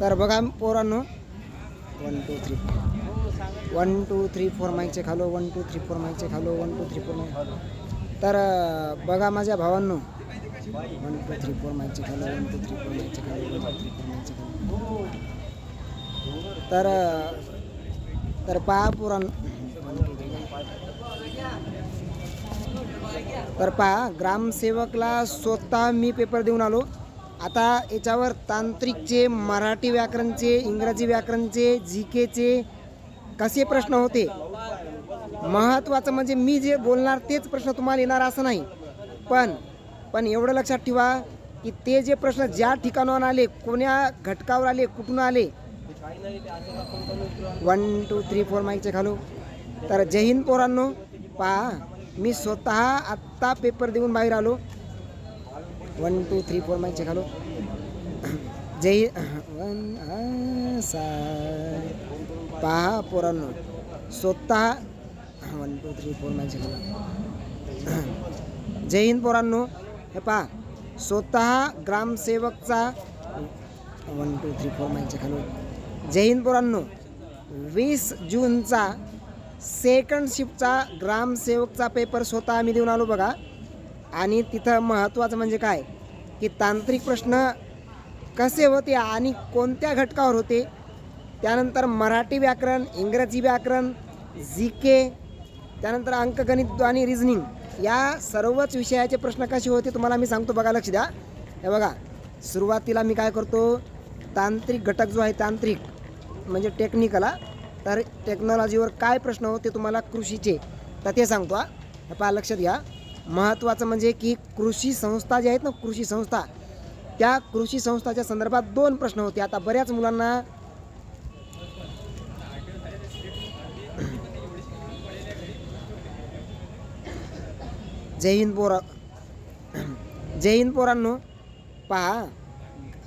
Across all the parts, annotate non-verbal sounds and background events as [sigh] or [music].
तर बघा पोरांनो. One two three one two three four माईकचे खालो. वन टू थ्री फोर माईकचे खालो. One two three four mic तर बघा माझ्या भावांनो. वन टू थ्री फोर माईकचे खालो. वन टू थ्री फोर माईकचे खालो. वन टू थ्री फोर माईकचे खालो. तर तर पहा पुराण तर पहा ग्रामसेवकला स्वतः मी पेपर देऊन आलो. आता याच्यावर तांत्रिकचे मराठी व्याकरणचे इंग्रजी व्याकरणचे जी केचे कसे प्रश्न होते? महत्त्वाचं म्हणजे मी जे बोलणार तेच प्रश्न तुम्हाला येणार असं नाही. पण पण एवढं लक्षात ठेवा की ते जे प्रश्न ज्या ठिकाणावर आले कोण्या घटकावर आले कुठून आले? वन टू थ्री फोर माईकचे खालो. तर जय हिंद पोरांनो. पहा मी स्वतः आत्ता पेपर देऊन बाहेर आलो. वन टू थ्री फोर माईकचे खालो जय वन सा पहा पोरांनो स्वतः वन टू थ्री फोर माईकचे खालो जय हिंद पोरांनो हे पहा स्वतः ग्रामसेवकचा वन टू थ्री फोर माईकचे खालो जय हिंद पोरांनो वीस जूनचा सेकंड शिफ्टचा ग्रामसेवकचा पेपर स्वतः आम्ही देऊन आलो बघा आणि तिथं महत्त्वाचं म्हणजे काय? की तांत्रिक प्रश्न कसे होते आणि कोणत्या घटकावर होते? त्यानंतर मराठी व्याकरण इंग्रजी व्याकरण जी के त्यानंतर अंकगणित आणि रिझनिंग या सर्वच विषयाचे प्रश्न कसे होते तुम्हाला मी सांगतो बघा लक्ष द्या. हे बघा सुरुवातीला मी काय करतो? तांत्रिक घटक जो आहे तांत्रिक म्हणजे टेक्निकला तर टेक्नॉलॉजीवर काय प्रश्न होते तुम्हाला? कृषीचे. तर ते सांगतो हा. पहा लक्षात घ्या महत्त्वाचं म्हणजे की कृषी संस्था ज्या आहेत ना कृषी संस्था त्या कृषी संस्थाच्या संदर्भात दोन प्रश्न होते. आता बऱ्याच मुलांना जय हिंद पोरा जय हिंद पोरांनो पहा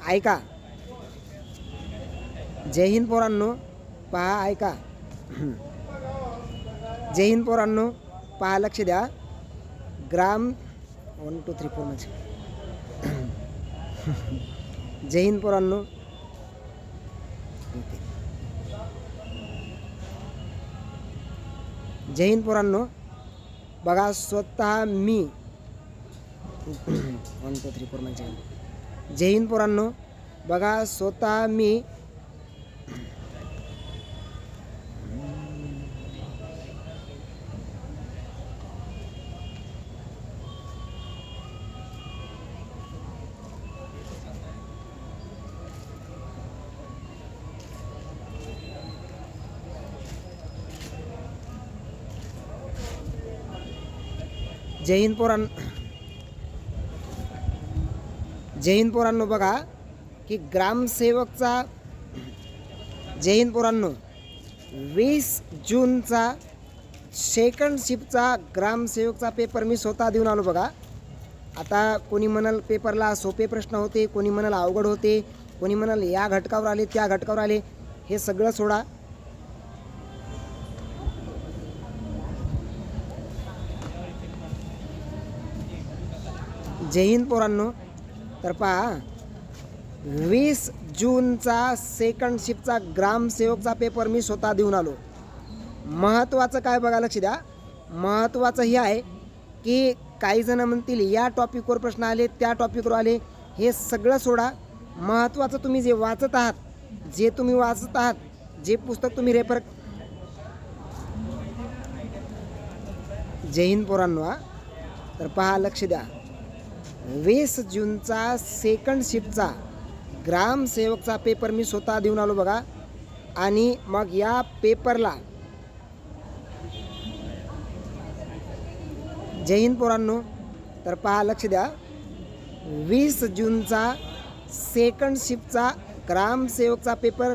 ऐका. जय हिंद पोरांनो पहा ऐका. जय हिंद पोरांनो पहा लक्ष द्या. ग्राम वन टू थ्री फोर म्हणजे जय हिंद पोरांनो ओके. जय हिंद पोरांनो बघा स्वतः मी वन टू थ्री फोर म्हणजे जय हिंद पोरांनो बघा स्वतः मी जय हिंद पोरां जय हिंद पोरांनो बघा की ग्रामसेवकचा जय हिंद पोरांनो वीस जूनचा सेकंड शिफ्टचा ग्रामसेवकचा पेपर मी स्वतः देऊन आलो बघा. आता कोणी म्हणाल पेपरला सोपे प्रश्न होते कोणी म्हणाल अवघड होते कोणी म्हणाल या घटकावर आले त्या घटकावर आले हे सगळं सोडा. जय हिंद पोरांनो. तर पहा वीस जूनचा सेकंड शिफ्टचा ग्रामसेवकचा पेपर मी स्वतः देऊन आलो. महत्त्वाचं काय बघा लक्ष द्या. महत्त्वाचं हे आहे की काही जण म्हणतील या टॉपिकवर प्रश्न आले त्या टॉपिकवर आले हे सगळं सोडा. महत्त्वाचं तुम्ही जे वाचत आहात जे तुम्ही वाचत आहात जे पुस्तक तुम्ही रेफर जय हिंद पोरांनो तर पहा लक्ष द्या. वीस जूनचा सेकंड शिफ्टचा ग्रामसेवकचा पेपर मी स्वतः देऊन आलो बघा. आणि मग या पेपरला जय हिंद पोरांनो तर पहा लक्ष द्या. वीस जूनचा सेकंड शिफ्टचा ग्रामसेवकचा पेपर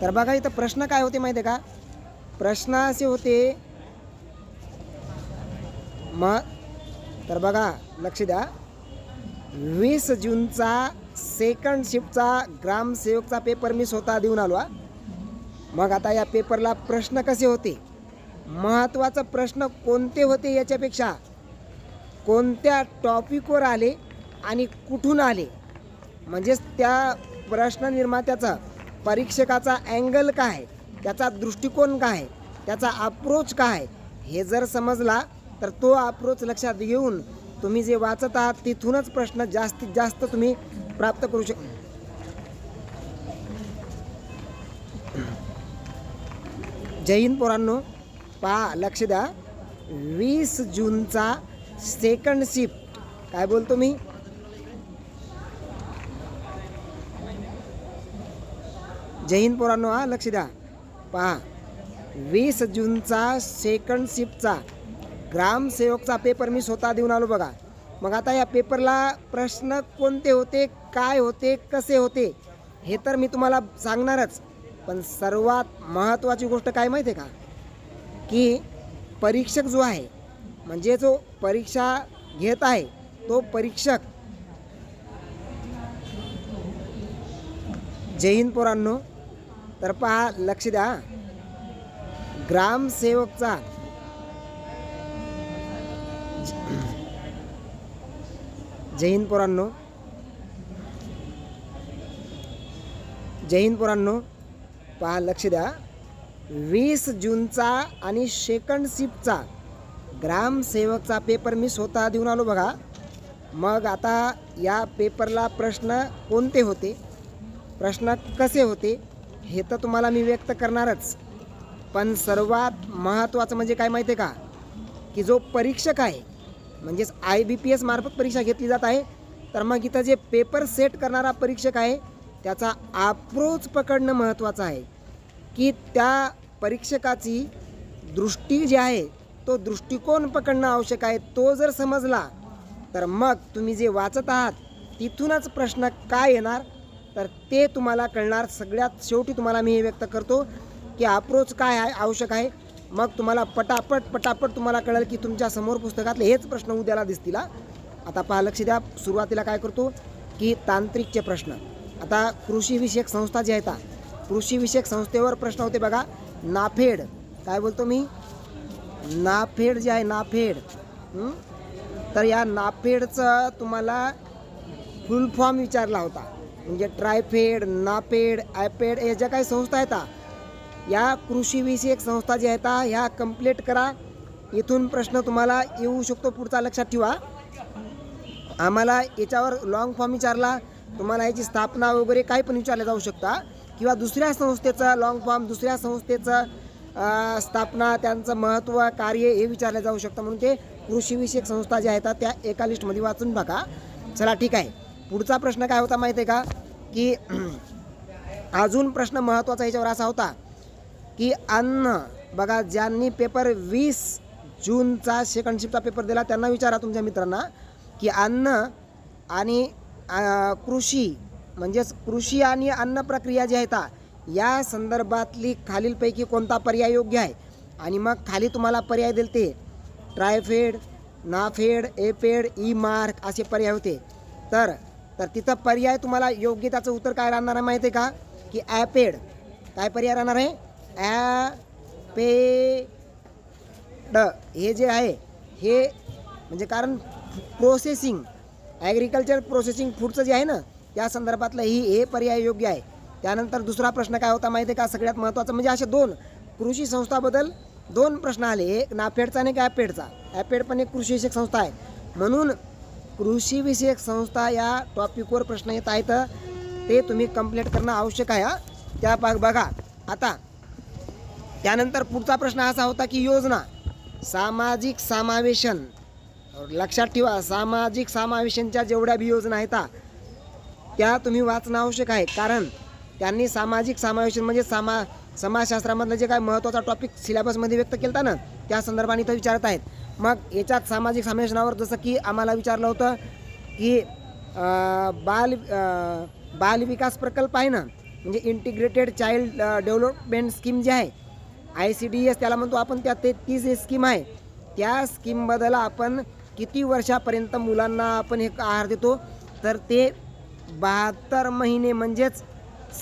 तर बघा इथं प्रश्न काय होते माहिती आहे का? प्रश्न असे होते मग तर बघा लक्ष द्या. वीस जूनचा सेकंड शिफ्टचा ग्रामसेवकचा पेपर मी स्वतः देऊन आलो हा. मग आता या पेपरला प्रश्न कसे होते? महत्त्वाचा प्रश्न कोणते होते याच्यापेक्षा? कोणत्या टॉपिकवर आले आणि कुठून आले? म्हणजेच त्या प्रश्न निर्मात्याचा परीक्षकाचा अँगल काय आहे? त्याचा दृष्टिकोन काय आहे? त्याचा अप्रोच काय आहे? हे जर समजला तर तो अप्रोच लक्षात घेऊन तुम्ही जे वाचत आहात तिथूनच प्रश्न जास्तीत जास्त तुम्ही प्राप्त करू शक जैन पोरांनो. पहा लक्ष द्या. वीस जूनचा सेकंड शिफ्ट काय बोलतो मी? जैन पोरांनो हा लक्ष द्या. पहा वीस जूनचा सेकंड शिफ्टचा ग्रामसेवकचा पेपर मी स्वतः देऊन आलो बघा. मग आता या पेपरला प्रश्न कोणते होते काय होते कसे होते हे तर मी तुम्हाला सांगणारच. पण सर्वात महत्त्वाची गोष्ट काय माहिती आहे का? की परीक्षक जो आहे म्हणजे जो परीक्षा घेत आहे तो परीक्षक जय हिंद पोरांनो तर पहा लक्ष द्या ग्रामसेवकचा जय हिंद पोरांनो. जय हिंद पोरांनो. पहा लक्ष द्या. वीस जूनचा आणि सेकंड शिफ्टचा ग्रामसेवकचा पेपर मी स्वतः देऊन आलो बघा. मग आता या पेपरला प्रश्न कोणते होते? प्रश्न कसे होते? हे तर तुम्हाला मी व्यक्त करणारच. पण सर्वात महत्त्वाचं म्हणजे काय माहिती आहे का? की जो परीक्षक आहे म्हणजेच आय बी पी एस मार्फत परीक्षा घेतली जात आहे. तर मग इथं जे पेपर सेट करणारा परीक्षक आहे त्याचा अप्रोच पकडणं महत्त्वाचं आहे. की त्या परीक्षकाची दृष्टी जी आहे तो दृष्टिकोन पकडणं आवश्यक आहे. तो जर समजला तर मग तुम्ही जे वाचत आहात तिथूनच प्रश्न काय येणार? तर ते तुम्हाला कळणार. सगळ्यात शेवटी तुम्हाला मी हे व्यक्त करतो की अप्रोच काय आहे आवश्यक आहे. मग तुम्हाला पटापट पटापट तुम्हाला कळेल की तुमच्यासमोर पुस्तकातले हेच प्रश्न उद्याला दिसतील आता पहा लक्ष द्या सुरुवातीला काय करतो की तांत्रिकचे प्रश्न. आता कृषीविषयक संस्था जी आहेत कृषीविषयक संस्थेवर प्रश्न होते बघा. नाफेड काय बोलतो मी? नाफेड जे आहे नाफेड तर या नाफेडचं तुम्हाला फुल फॉर्म विचारला होता. म्हणजे ट्रायफेड नाफेड आयपेड या ज्या काही संस्था आहेत या कृषीविषयक संस्था ज्या आहेत ह्या कंप्लीट करा. इथून प्रश्न तुम्हाला येऊ शकतो पुढचा लक्षात ठेवा. आम्हाला याच्यावर लॉंग फॉर्म विचारला. तुम्हाला याची स्थापना वगैरे काही पण विचारलं जाऊ शकता. किंवा दुसऱ्या संस्थेचं लॉंग फॉर्म दुसऱ्या संस्थेचं स्थापना त्यांचं महत्त्व कार्य हे विचारलं जाऊ शकतं. म्हणून ते कृषीविषयक संस्था ज्या आहेत त्या एका लिस्टमध्ये वाचून बघा. चला ठीक आहे. पुढचा प्रश्न काय होता माहिती आहे का? की [clears throat] अजून प्रश्न महत्त्वाचा याच्यावर असा होता. की अन्न. बघा ज्यांनी पेपर वीस जूनचा सेकंड शिफ्टचा पेपर दिला त्यांना विचारा तुमच्या मित्रांना की अन्न आणि कृषी म्हणजेच कृषी आणि अन्न प्रक्रिया जी आहेत हा, या संदर्भातली खालीलपैकी कोणता पर्याय योग्य आहे? आणि मग खाली तुम्हाला पर्याय दिले ते ट्रायफेड नाफेड एपेड ई मार्क असे पर्याय होते. तर तर तिथं पर्याय तुम्हाला योग्य त्याचं उत्तर काय राहणार आहे माहिती आहे का? की ॲपेड. काय पर्याय राहणार आहे? ॲ हे जे आहे हे म्हणजे कारण प्रोसेसिंग ॲग्रिकल्चर प्रोसेसिंग फूडचं जे आहे ना या संदर्भातलं ही हे पर्याय योग्य आहे. त्यानंतर दुसरा प्रश्न काय होता माहिती आहे का? सगळ्यात महत्त्वाचं म्हणजे असे दोन कृषी संस्थाबद्दल दोन प्रश्न आले. एक नाफेडचा आणि एक ॲपेडचा. ॲपेड पण एक कृषीविषयक संस्था आहे. म्हणून कृषीविषयक संस्था या टॉपिकवर प्रश्न येत आहेत. ते तुम्ही कंप्लीट करणं आवश्यक आहे त्या बघा. आता त्यानंतर पुढचा प्रश्न असा होता की योजना सामाजिक समावेशन. लक्षात ठेवा सामाजिक समावेशनच्या जेवढ्या बी योजना आहेत त्या तुम्ही वाचणं आवश्यक आहे. कारण त्यांनी सामाजिक समावेशन म्हणजे सामा समाजशास्त्रामधलं जे काय महत्त्वाचा टॉपिक सिलेबसमध्ये व्यक्त केला ना त्या संदर्भाने इथं विचारत आहेत. मग याच्यात सामाजिक समावेशनावर जसं की आम्हाला विचारलं होतं की बाल बालविकास बाल विकास प्रकल्प आहे ना म्हणजे इंटिग्रेटेड चाइल्ड डेव्हलपमेंट स्कीम जी आहे आय सी डी एस त्याला म्हणतो आपण त्या ते ती जी स्कीम आहे. त्या स्कीमबद्दल आपण किती वर्षापर्यंत मुलांना आपण हे आहार देतो? तर ते बहात्तर महिने म्हणजेच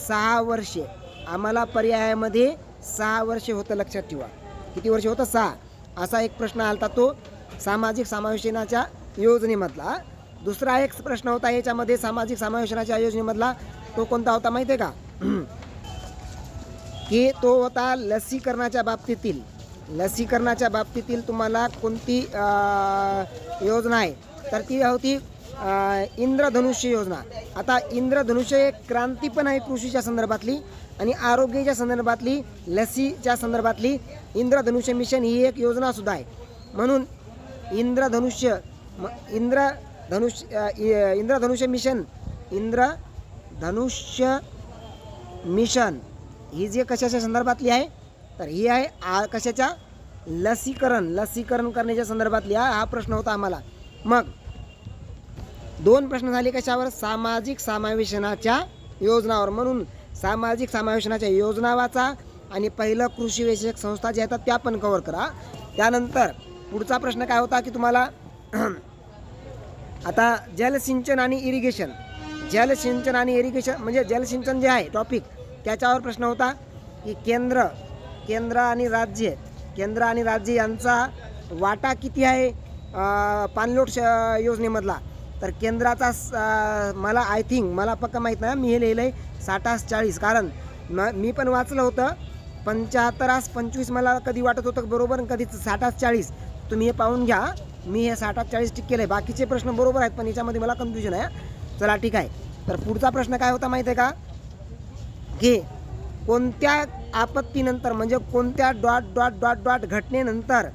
सहा वर्षे. आम्हाला पर्यायामध्ये सहा वर्षे होतं लक्षात ठेवा. किती वर्ष होतं? सहा. असा एक प्रश्न आलता तो सामाजिक समावेशनाच्या योजनेमधला. दुसरा एक प्रश्न होता याच्यामध्ये सामाजिक समावेशनाच्या योजनेमधला. तो कोणता होता माहिती आहे का? [clears throat] की तो होता लसीकरणाच्या बाबतीतील लसीकरणाच्या बाबतीतील तुम्हाला कोणती योजना आहे? तर ती होती इंद्रधनुष्य योजना. आता इंद्रधनुष्य एक क्रांती पण आहे कृषीच्या संदर्भातली आणि आरोग्याच्या संदर्भातली लसीच्या संदर्भातली इंद्रधनुष्य मिशन ही एक योजना सुद्धा आहे. म्हणून इंद्रधनुष्य म इंद्रधनुष्य इ- इंद्रधनुष्य मिशन इंद्रधनुष्य मिशन ही जी कशाच्या संदर्भातली आहे तर ही आहे आ कशाच्या? लसीकरण. लसीकरण करण्याच्या संदर्भातली हा हा प्रश्न होता आम्हाला. मग दोन प्रश्न झाले कशावर? सामाजिक समावेशनाच्या योजनावर. म्हणून सामाजिक समावेशनाच्या योजना वाचा आणि पहिलं कृषी विषयक संस्था ज्या येतात त्या पण कवर करा. त्यानंतर पुढचा प्रश्न काय होता की तुम्हाला? [clears throat] आता जलसिंचन आणि इरिगेशन जलसिंचन आणि इरिगेशन म्हणजे जलसिंचन जे आहे टॉपिक त्याच्यावर प्रश्न होता की केंद्र केंद्र आणि राज्य केंद्र आणि राज्य यांचा वाटा किती आहे पाणलोट श योजनेमधला? तर केंद्राचा स- मला आय थिंक मला पक्का माहीत नाही मी हे लिहिलं आहे साठास चाळीस. कारण म मी पण वाचलं होतं पंच्याहत्तरास पंचवीस मला कधी वाटत होतं बरोबर आणि कधी साठास चाळीस. तुम्ही हे पाहून घ्या मी हे साठास चाळीस टिक केलं आहे बाकीचे प्रश्न बरोबर आहेत पण याच्यामध्ये मला कन्फ्युजन आहे चला ठीक आहे. तर पुढचा प्रश्न काय होता माहीत आहे का? घे. कोणत्या आपत्तीनंतर म्हणजे कोणत्या डॉट डॉट डॉट डॉट घटनेनंतर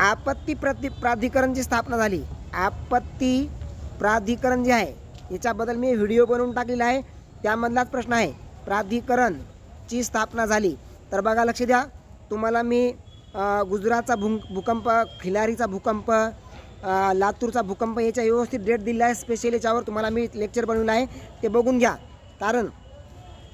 आपत्ती प्रति प्राधिकरणची स्थापना झाली. आपत्ती प्राधिकरण जे आहे याच्याबद्दल मी व्हिडिओ बनवून टाकलेला आहे. त्यामधलाच प्रश्न आहे. प्राधिकरणची स्थापना झाली. तर बघा लक्ष द्या. तुम्हाला मी गुजरातचा भूं भूकंप खिलारीचा भूकंप लातूरचा भूकंप याच्या व्यवस्थित डेट दिलेला आहे. स्पेशल याच्यावर तुम्हाला मी लेक्चर बनवलं आहे. ते बघून घ्या. कारण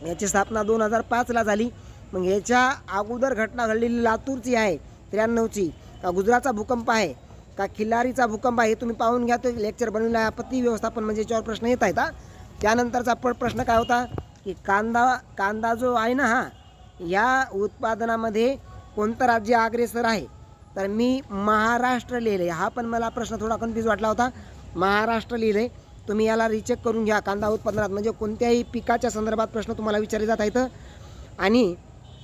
याची स्थापना दोन हजार पाचला झाली. मग याच्या अगोदर घटना घडलेली लातूरची आहे त्र्याण्णवची. का गुजरातचा भूकंप आहे का खिल्लारीचा भूकंप आहे हे तुम्ही पाहून घ्या. तो लेक्चर बनवलं आहे. आपत्ती व्यवस्थापन म्हणजे याच्यावर प्रश्न येत आहेत त्यानंतरचा पण प्रश्न काय होता की कांदा कांदा जो आहे ना हा या उत्पादनामध्ये कोणतं राज्य अग्रेसर आहे? तर मी महाराष्ट्र लिहिले हा पण मला प्रश्न थोडा कन्फ्यूज वाटला होता. महाराष्ट्र लिहिले तुम्ही याला रिचेक करून घ्या. कांदा उत्पादनात म्हणजे कोणत्याही पिकाच्या संदर्भात प्रश्न तुम्हाला विचारले जात आहेत. आणि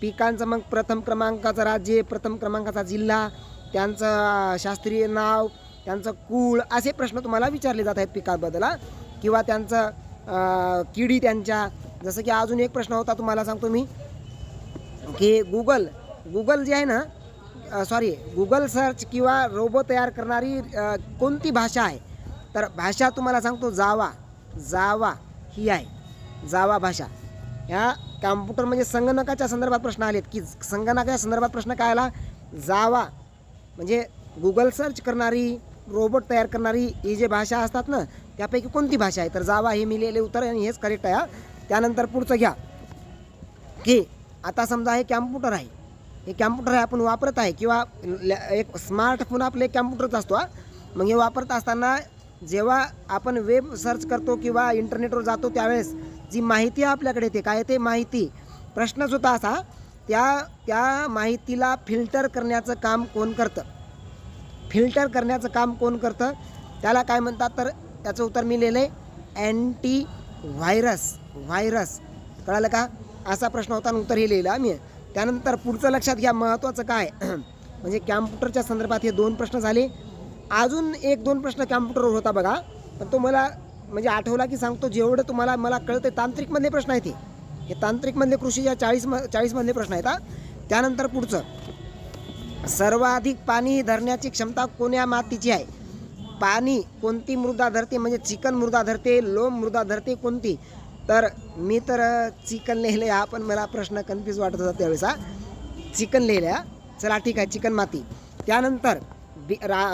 पिकांचं मग प्रथम क्रमांकाचं राज्य प्रथम क्रमांकाचा जिल्हा त्यांचं शास्त्रीय नाव त्यांचं कुळ असे प्रश्न तुम्हाला विचारले जात आहेत पिकाबद्दल किंवा त्यांचं किडी त्यांच्या. जसं की अजून एक प्रश्न होता तुम्हाला सांगतो मी की गुगल गुगल जे आहे ना सॉरी गुगल सर्च किंवा रोबो तयार करणारी कोणती भाषा आहे? तर भाषा तुम्हाला सांगतो जावा. जावा ही आहे. जावा भाषा. ह्या कॅम्प्युटर म्हणजे संगणकाच्या संदर्भात प्रश्न आलेत की संगणकाच्या संदर्भात प्रश्न काय आला? जावा. म्हणजे गुगल सर्च करणारी रोबोट तयार करणारी ही जे भाषा असतात ना त्यापैकी कोणती भाषा आहे? तर जावा हे मी लिहिले उत्तर आणि हेच करेक्ट आहे त्यानंतर पुढचं घ्या. की आता समजा हे कॅम्प्युटर आहे. हे कॅम्प्युटर आहे आपण वापरत आहे किंवा लॅ- एक स्मार्टफोन आपले कॅम्प्युटरच असतो मग हे वापरत असताना जेव्हा आपण वेब सर्च करतो किंवा इंटरनेटवर जातो त्यावेळेस जी माहिती आपल्याकडे येते काय ते माहिती? प्रश्नच होता असा. त्या त्या माहितीला फिल्टर करण्याचं काम कोण करतं? फिल्टर करण्याचं काम कोण करतं? त्याला काय म्हणतात? तर त्याचं उत्तर मी लिहिलं. आहे अँटी व्हायरस व्हायरस कळालं का? असा प्रश्न होता आणि उत्तर हे लिहिलं आम्ही. त्यानंतर पुढचं लक्षात घ्या. महत्त्वाचं काय? [clears throat] म्हणजे कॅम्प्युटरच्या संदर्भात हे दोन प्रश्न झाले. अजून एक दोन प्रश्न कॅम्प्युटरवर होता बघा. पण तो मला म्हणजे आठवला की सांगतो जेवढं तुम्हाला मला कळतं तांत्रिकमधले प्रश्न आहेत हे. तांत्रिकमधले कृषी कृषीच्या चाळीस म चाळीसमधले प्रश्न आहेत त्यानंतर पुढचं. सर्वाधिक पाणी धरण्याची क्षमता कोण्या मातीची आहे? पाणी कोणती मृदा धरते? म्हणजे चिकन मृदा धरते लोम मृदा धरते कोणती? तर मी तर चिकन लिहिले हा पण मला प्रश्न कन्फ्यूज वाटत होता त्यावेळेस हा. चिकन लिहिल्या चला ठीक आहे चिकन माती. त्यानंतर बि रा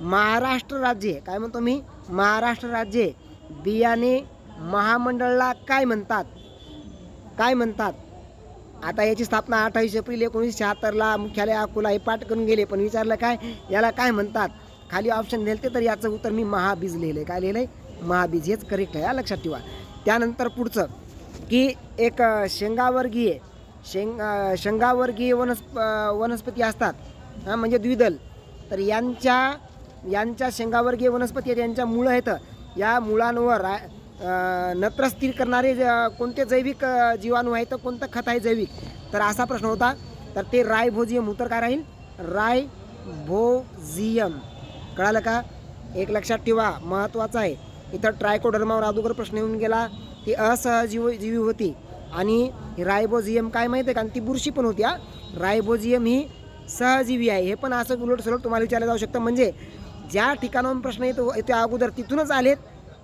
महाराष्ट्र राज्य काय म्हणतो मी? महाराष्ट्र राज्य बियाणे महामंडळाला काय म्हणतात? काय म्हणतात? आता याची स्थापना अठ्ठावीस एप्रिल एकोणीसशे शहात्तरला मुख्यालय अकोला हे पाठ करून गेले. पण विचारलं काय? याला काय म्हणतात? खाली ऑप्शन दिलते तर याचं उत्तर मी महाबीज लिहिलं आहे काय लिहिलं आहे महाबीज. हेच करेक्ट आहे. लक्षात ठेवा. त्यानंतर पुढचं की एक शेंगावर्गीय शेंग शेंगावर्गीय वनस्प वनस्पती असतात. हां म्हणजे द्विदल. तर यांच्या यांच्या शेंगावर्गीय वनस्पती आहेत यांच्या मुळं आहेत. या मुळांवर नत्र स्थिर करणारे ज- कोणते जैविक जीवाणू आहेत कोणतं खत आहे जैविक? तर असा प्रश्न होता. तर ते रायभोजियम उत्तर काय राहील? राय भोझियम कळालं का? एक लक्षात ठेवा महत्त्वाचं आहे. इथं ट्रायकोडर्मावर अगोदर प्रश्न येऊन गेला. ती असहजीव जीवी होती. आणि रायबोझियम काय माहिती आहे का? आणि ती बुरशी पण होती हा. रायबोझियम ही सहजीवी आहे. हे पण असं उलट सुलट तुम्हाला विचारलं जाऊ शकतं. म्हणजे ज्या ठिकाणाहून प्रश्न येतो येतो अगोदर तिथूनच आलेत.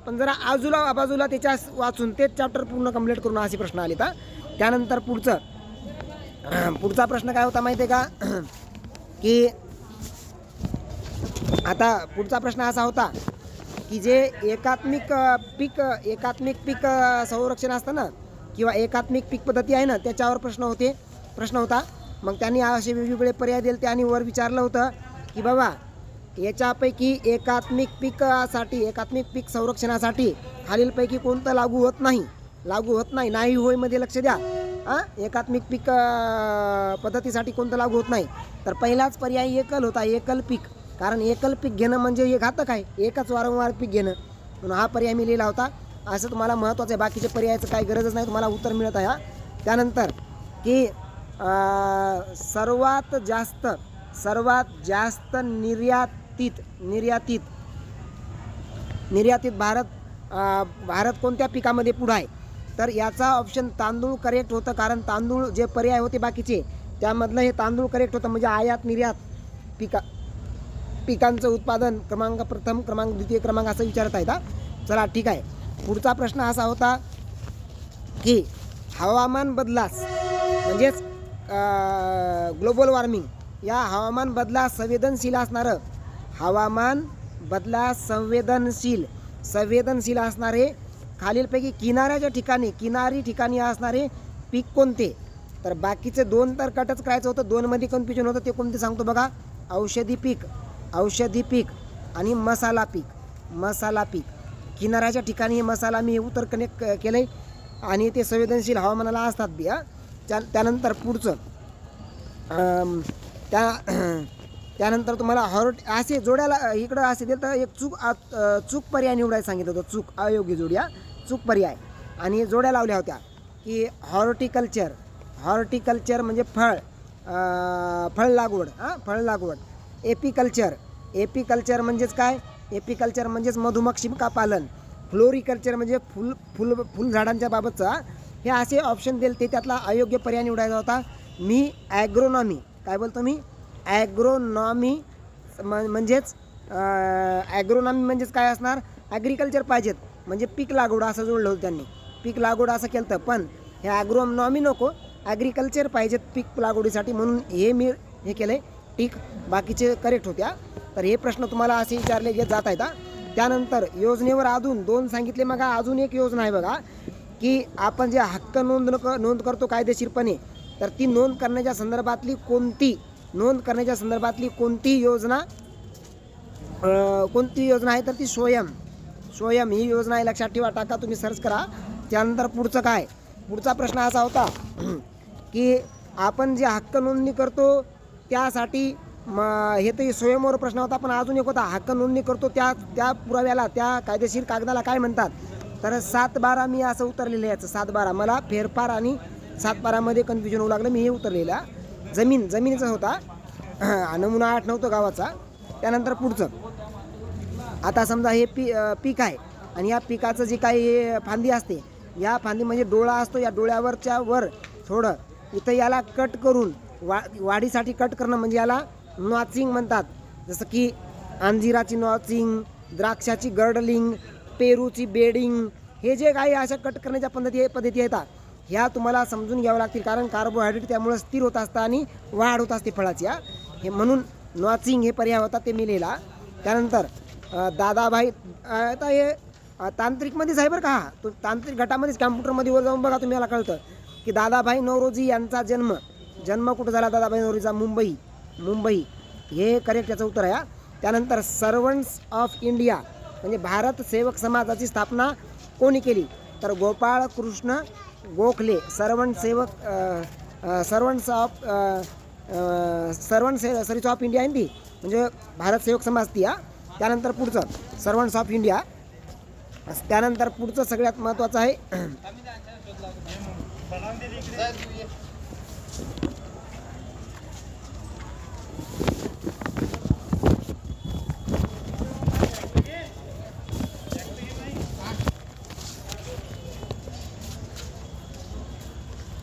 पण जरा आजूला बाजूला त्याच्या वाचून तेच चॅप्टर पूर्ण कंप्लीट करून असे प्रश्न आले तर त्यानंतर पुढचं. [clears throat] पुढचा प्रश्न काय होता माहिती आहे का? [clears throat] की आता पुढचा प्रश्न असा होता की जे एकात्मिक पीक एकात्मिक पीक संरक्षण असतं ना किंवा एकात्मिक पीक पद्धती आहे ना त्याच्यावर प्रश्न होते. प्रश्न होता मग त्यांनी असे वेगवेगळे पर्याय दिले ते आणि वर विचारलं होतं की बाबा याच्यापैकी एकात्मिक पिकासाठी एकात्मिक पीक संरक्षणासाठी खालीलपैकी कोणतं लागू होत नाही? लागू होत नाही नाही होयमध्ये लक्ष द्या. हां एकात्मिक पीक पद्धतीसाठी कोणतं लागू होत नाही. तर पहिलाच पर्याय एकल होता एकल पीक. कारण एकल पीक घेणं म्हणजे हे घातक आहे. एकच वारंवार पीक घेणं. म्हणून हा पर्याय मी लिहिला होता. असं तुम्हाला महत्त्वाचं आहे. बाकीच्या पर्यायाचं काही गरजच नाही. तुम्हाला उत्तर मिळत आहे हा. त्यानंतर की सर्वात जास्त सर्वात जास्त निर्यातीत निर्यातीत निर्यातीत भारत भारत कोणत्या पिकामध्ये पुढं आहे? तर याचा ऑप्शन तांदूळ करेक्ट होतं कारण तांदूळ जे पर्याय होते बाकीचे त्यामधलं हे तांदूळ करेक्ट होतं म्हणजे आयात निर्यात पिका पिकांचं उत्पादन क्रमांक प्रथम क्रमांक द्वितीय क्रमांक असं विचारत आहे का चला ठीक आहे. पुढचा प्रश्न असा होता की हवामान बदलास म्हणजेच ग्लोबल वॉर्मिंग. या हवामान बदला संवेदनशील असणारं. हवामान बदला संवेदनशील. संवेदनशील असणारे खालीलपैकी किनाऱ्याच्या ठिकाणी किनारी ठिकाणी असणारे पीक कोणते? तर बाकीचे दोन तर कटच करायचं होतं. दोनमध्ये कन्फ्युजन होतं ते कोणते सांगतो बघा. औषधी पीक. औषधी पीक आणि मसाला पीक. मसाला पीक. किनाऱ्याच्या ठिकाणी मसाला मी उत्तर कनेक्ट केलं आहे आणि ते संवेदनशील हवामानाला असतात बी हां. त्या त्यानंतर पुढचं. त्या त्यानंतर तुम्हाला हॉर्ट असे जोड्याला इकडं असे दिलं तर एक चूक आ- चूक पर्याय निवडायला सांगितलं होतं चूक अयोग्य जोड्या चूक पर्याय. आणि जोड्या लावल्या होत्या की हॉर्टिकल्चर हॉर्टिकल्चर म्हणजे फळ फळ लागवड हां फळ लागवड. एपिकल्चर एपिकल्चर म्हणजेच काय? एपिकल्चर म्हणजेच मधुमक्षी का पालन. फ्लोरिकल्चर म्हणजे फुल फुल फुलझाडांच्या बाबतचा हे असे ऑप्शन दिले ते त्यातला अयोग्य पर्याय निवडायचा होता. मी ॲग्रोनॉमी काय बोलतो मी? ॲग्रोनॉमी म्हणजेच ॲग्रोनॉमी म्हणजेच काय असणार? ॲग्रिकल्चर पाहिजेत. म्हणजे पीक लागवड असं जोडलं होतं त्यांनी. पीक लागवड असं केलं होतं पण हे ॲग्रोनॉमी नको. ॲग्रिकल्चर पाहिजेत पीक लागवडीसाठी म्हणून हे मी हे केलं आहे ठीक बाकीचे करेक्ट होत्या. तर हे प्रश्न तुम्हाला असे विचारले गे जात आहेत त्यानंतर योजनेवर अजून दोन सांगितले. मग अजून एक योजना आहे बघा. की आपण जे हक्क नोंद क- नोंद करतो कायदेशीरपणे तर ती नोंद करण्याच्या संदर्भातली कोणती नोंद करण्याच्या संदर्भातली कोणती योजना कोणती योजना आहे तर ती स्वयं. स्वयं ही योजना आहे लक्षात ठेवा टाका तुम्ही सर्च करा. त्यानंतर पुढचं काय? पुढचा प्रश्न असा होता [clears throat] की आपण जे हक्क नोंदणी करतो त्यासाठी म हे तर स्वयंवर प्रश्न होता पण अजून एक होता हक्क नोंदणी करतो त्या त्या पुराव्याला त्या कायदेशीर कागदाला काय म्हणतात? तर सात बारा मी असं उतरलेलं आहे याचं. सात बारा मला फेरफार आणि सात बारामध्ये कन्फ्युजन होऊ लागलं मी हे उतरलेलं. जमीन जमिनीचा होता. [clears throat] नमुना आठ नव्हतं गावाचा. त्यानंतर पुढचं. आता समजा हे पी पीक आहे आणि या पिकाचं जे काही फांदी असते या फांदी म्हणजे डोळा असतो या डोळ्यावरच्या वर थोडं इथं याला कट करून वा वाढीसाठी कट करणं म्हणजे याला नॉचिंग म्हणतात. जसं की अंजिराची नॉचिंग द्राक्षाची गर्डलिंग पेरूची बेडिंग हे जे काही अशा कट करण्याच्या पद्धती पद्धती आहेत ह्या तुम्हाला समजून घ्याव्या लागतील. कारण कार्बोहायड्रेट त्यामुळे स्थिर होत असतं आणि वाढ होत असते फळाची हे. म्हणून नॉचिंग हे पर्याय होता ते मी लिहिला त्यानंतर दादाभाई आता हे तांत्रिकमध्ये तांत्रिकमध्येच आहे बरं का हा. तो तांत्रिक गटामध्येच कॅम्प्युटरमध्ये वर जाऊन बघा तुम्हाला कळतं की दादाभाई नवरोजी यांचा जन्म जन्म कुठं झाला दादाभाई नवरोजीचा? मुंबई मुंबई. हे करेक्ट याचं उत्तर आहे त्यानंतर सर्वंट्स ऑफ इंडिया म्हणजे भारत सेवक समाजाची स्थापना कोणी केली? तर गोपाळ कृष्ण गोखले सर्वण सेवक सर्वंट्स ऑफ सर्वण से सर्विस ऑफ इंडिया आहे ती म्हणजे भारत सेवक समाज ती हा. त्यानंतर पुढचं सर्वंट्स ऑफ इंडिया. त्यानंतर पुढचं सगळ्यात महत्त्वाचं आहे.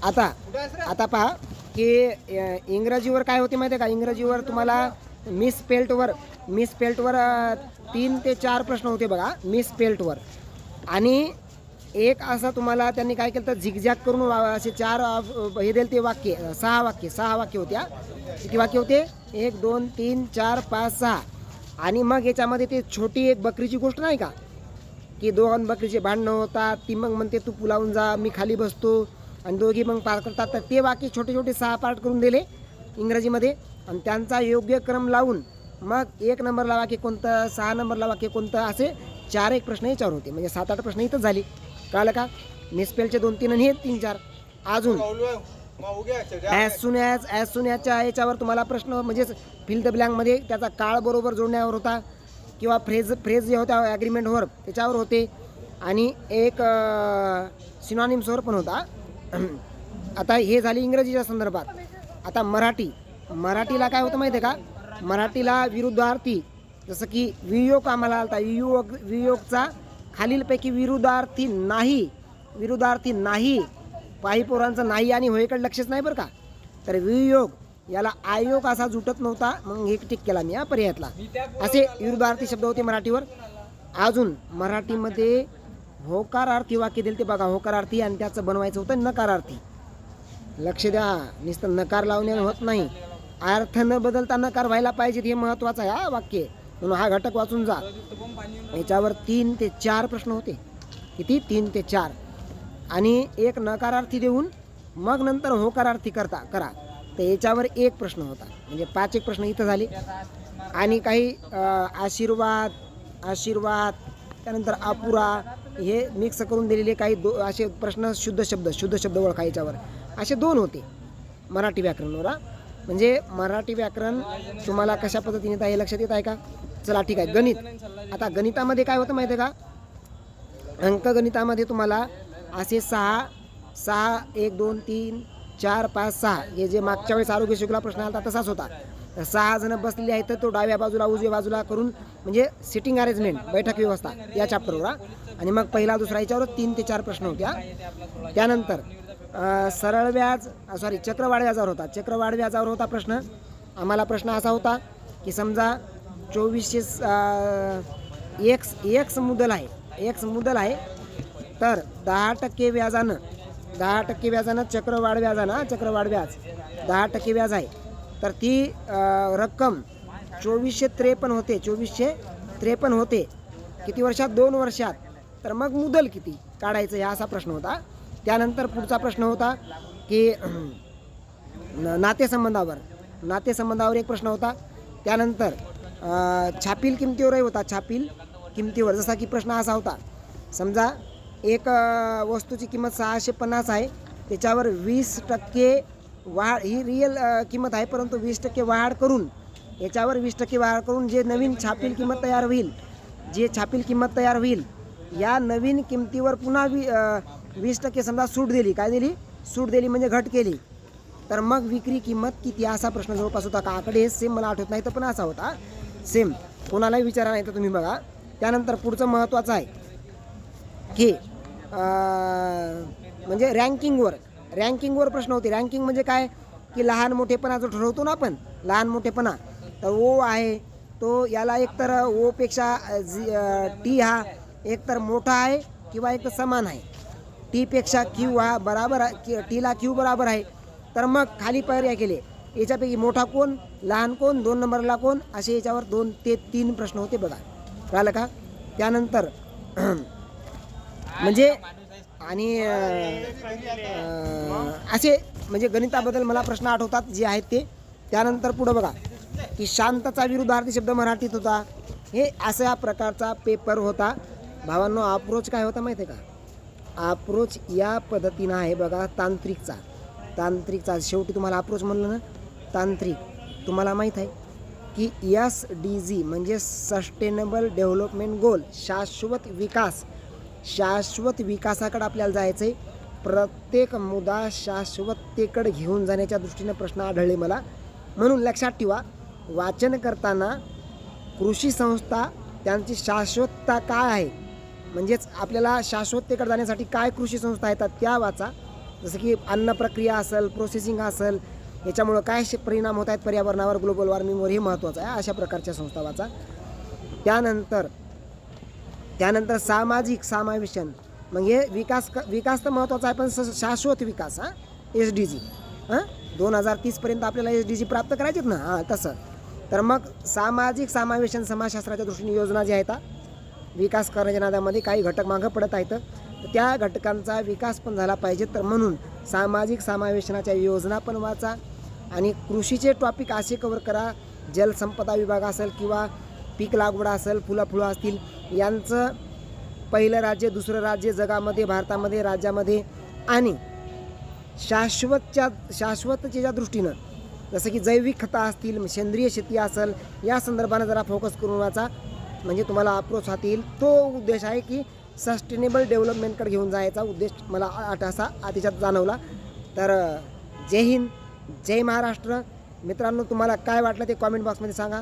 आता आता पहा की इंग्रजीवर काय होते माहिती आहे का? इंग्रजीवर तुम्हाला मिस पेल्टवर मिस पेल्टवर तीन ते चार प्रश्न होते बघा मिस पेल्टवर आणि एक असा तुम्हाला त्यांनी काय केलं तर झिगझॅग करून वा- असे चार हे दिले ते वाक्य सहा वाक्य सहा वाक्य होत्या. किती वाक्य होते? एक दोन तीन चार पाच सहा. आणि मग याच्यामध्ये ते छोटी एक बकरीची गोष्ट नाही का? की दोन बकरीचे भांडणं होतात ती मग म्हणते तू पुलावून जा मी खाली बसतो. आणि दोघी मग पार करतात. तर ते बाकी छोटे छोटे सहा पार्ट करून दिले इंग्रजीमध्ये. आणि त्यांचा योग्य क्रम लावून मग एक नंबरला वाक्य कोणतं सहा नंबरला वाक्य कोणतं असे चार एक प्रश्न याच्यावर होते. म्हणजे सात आठ प्रश्न इथंच झाले. कळलं का? मिसपेलचे दोन तीन आणि हे तीन चार. अजून as soon as as soon याच्यावर तुम्हाला प्रश्न म्हणजेच फिल द ब्लँकमध्ये त्याचा काळ बरोबर जोडण्यावर होता. किंवा फ्रेज फ्रेज जे होत्या ॲग्रीमेंटवर त्याच्यावर होते. आणि एक सिनॉनिम्सवर पण होता. [clears throat] आता हे झाली इंग्रजीच्या संदर्भात. आता मराठी. मराठीला काय होतं माहिती आहे का? मराठीला विरुद्धार्थी जसं की वियोग आम्हाला आलता. वियोग वियोगचा खालीलपैकी विरुद्धार्थी नाही. विरुद्धार्थी नाही. पाही पोरांचं नाही आणि होयकडे लक्षच नाही बरं का? तर वियोग याला आयोग असा जुटत नव्हता. मग हे टिक केला मी या पर्यायातला. असे विरुद्धार्थी शब्द होते मराठीवर. अजून मराठीमध्ये होकारार्थी वाक्य दिलं ते बघा होकारार्थी आणि त्याचं बनवायचं होतं नकारार्थी लक्ष द्या नुसतं नकार लावण्याने होत नाही. अर्थ न बदलता नकार व्हायला पाहिजेत हे महत्त्वाचं आहे हा वाक्य. म्हणून हा घटक वाचून जा. याच्यावर तीन ते चार प्रश्न होते. किती? तीन ते चार. आणि एक नकारार्थी देऊन मग नंतर होकारार्थी करता करा. तर याच्यावर एक प्रश्न होता. म्हणजे पाच एक प्रश्न इथं झाले. आणि काही आशीर्वाद आशीर्वाद त्यानंतर अपुरा हे मिक्स करून दिलेले काही दो असे प्रश्न शुद्ध शब्द शुद्ध शब्द ओळखा याच्यावर. असे दोन होते मराठी व्याकरणवर म्हणजे मराठी व्याकरण तुम्हाला कशा पद्धतीने येत आहे हे लक्षात येत आहे का? चला ठीक आहे. गणित. आता गणितामध्ये काय होतं माहिती आहे का अंकगणितामध्ये तुम्हाला असे सहा सहा एक दोन तीन चार पाच सहा हे जे मागच्या वेळेस आरोग्य शुक्ला प्रश्न आला तसाच होता. सहा जण बसलेले आहेत तर तो डाव्या बाजूला उजव्या बाजूला करून म्हणजे सिटिंग अरेंजमेंट बैठक व्यवस्था या चॅप्टरवर आणि मग पहिला दुसरा याच्यावर तीन ते चार प्रश्न होत्या. त्यानंतर सरळ व्याज सॉरी चक्रवाढ व्याजावर होता. चक्रवाढ व्याजावर होता प्रश्न. आम्हाला प्रश्न असा होता की समजा चोवीसशे एक्स एक्स मुदल आहे एक्स मुदल आहे तर दहा टक्के व्याजानं दहा टक्के व्याजानं चक्रवाढ व्याजानं चक्रवाढ व्याज. दहा टक्के व्याज आहे. तर ती रक्कम चोवीसशे त्रेपन्न होते चोवीसशे त्रेपन्न होते. किती वर्षात? दोन वर्षात. तर मग मुदल किती काढायचं हा असा प्रश्न होता. त्यानंतर पुढचा प्रश्न होता की नातेसंबंधावर. नातेसंबंधावर एक प्रश्न होता. त्यानंतर छापील किमतीवरही होता. छापील किमतीवर. जसा की प्रश्न असा होता. समजा एक वस्तूची किंमत सहाशे पन्नास आहे. त्याच्यावर वीस टक्के वाढ ही रिअल किंमत आहे परंतु वीस टक्के वाढ करून याच्यावर वीस टक्के वाढ करून जे नवीन छापील किंमत तयार होईल जे छापील किंमत तयार होईल या नवीन किमतीवर पुन्हा वी वीस टक्के समजा सूट दिली. काय दिली? सूट दिली म्हणजे घट केली. तर मग विक्री किंमत किती? असा प्रश्न जवळपास होता. का? आकडे सेम मला आठवत नाही तर पण असा होता. सेम कोणालाही विचारा नाही तर तुम्ही बघा. त्यानंतर पुढचं महत्त्वाचं आहे. की म्हणजे रँकिंगवर रँकिंगवर प्रश्न होते. रँकिंग म्हणजे काय? की लहान मोठेपणा जो ठरवतो ना आपण लहान मोठेपणा. तर ओ आहे तो याला एकतर ओपेक्षा टी हा एकतर मोठा आहे किंवा एक समान आहे. टीपेक्षा क्यू हा बराबर आहे टीला क्यू बराबर आहे. तर मग खाली पर्याय केले. याच्यापैकी मोठा कोण लहान कोण दोन नंबरला कोण? असे याच्यावर दोन ते तीन प्रश्न होते बघा. कळालं का? त्यानंतर [clears throat] म्हणजे आणि असे म्हणजे गणिताबद्दल मला प्रश्न आठवतात जे आहेत ते. त्यानंतर पुढं बघा की शांतचा विरुद्धार्थी शब्द मराठीत होता. हे अशा प्रकारचा पेपर होता. भावांनो अप्रोच काय होता माहिती आहे का? अप्रोच या पद्धतीनं आहे बघा तांत्रिकचा. तांत्रिकचा शेवटी तुम्हाला अप्रोच म्हणलं ना तांत्रिक. तुम्हाला माहीत आहे की एस डी जी म्हणजे सस्टेनेबल डेव्हलपमेंट गोल शाश्वत विकास शाश्वत विकासाकडे आपल्याला जायचं आहे प्रत्येक मुद्दा शाश्वततेकडे घेऊन जाण्याच्या दृष्टीने प्रश्न आढळले मला. म्हणून लक्षात ठेवा वाचन करताना कृषी संस्था त्यांची शाश्वतता काय आहे? म्हणजेच आपल्याला शाश्वततेकडे जाण्यासाठी काय कृषी संस्था येतात त्या वाचा. जसं की अन्न प्रक्रिया असेल प्रोसेसिंग असेल याच्यामुळं काय परिणाम होत आहेत पर्यावरणावर ग्लोबल वॉर्मिंगवर हे महत्त्वाचं आहे अशा प्रकारच्या संस्था वाचा. त्यानंतर त्यानंतर सामाजिक समावेशन. म्हणजे विकास क विकास तर महत्त्वाचा आहे पण स- शाश्वत विकास हां? एस डी जी हां? दोन हजार तीसपर्यंत आपल्याला एस डी जी प्राप्त करायचेत ना? हां तसं. तर मग सामाजिक समावेशन समाजशास्त्राच्या दृष्टीने योजना ज्या आहेत विकास करण्याच्या नादामध्ये काही घटक मागं पडत आहेत. त्या घटकांचा विकास पण झाला पाहिजे. तर म्हणून सामाजिक समावेशनाच्या योजना पण वाचा आणि कृषीचे टॉपिक असे कवर करा. जलसंपदा विभाग असेल किंवा पीक लागवड असेल फुलं फुलं असतील यांचं पहिलं राज्य दुसरं राज्य जगामध्ये भारतामध्ये राज्यामध्ये आणि शाश्वतच्या शाश्वततेच्या दृष्टीनं जसं की जैविक खतं असतील सेंद्रिय शेती असेल या संदर्भानं जरा फोकस करून वाचा. म्हणजे तुम्हाला अप्रोच येईल. तो उद्देश आहे की सस्टेनेबल डेव्हलपमेंटकडे घेऊन जायचा उद्देश मला आठ असा अतिशयात जाणवला. तर जय हिंद जय महाराष्ट्र. मित्रांनो तुम्हाला काय वाटलं ते कॉमेंट बॉक्समध्ये सांगा.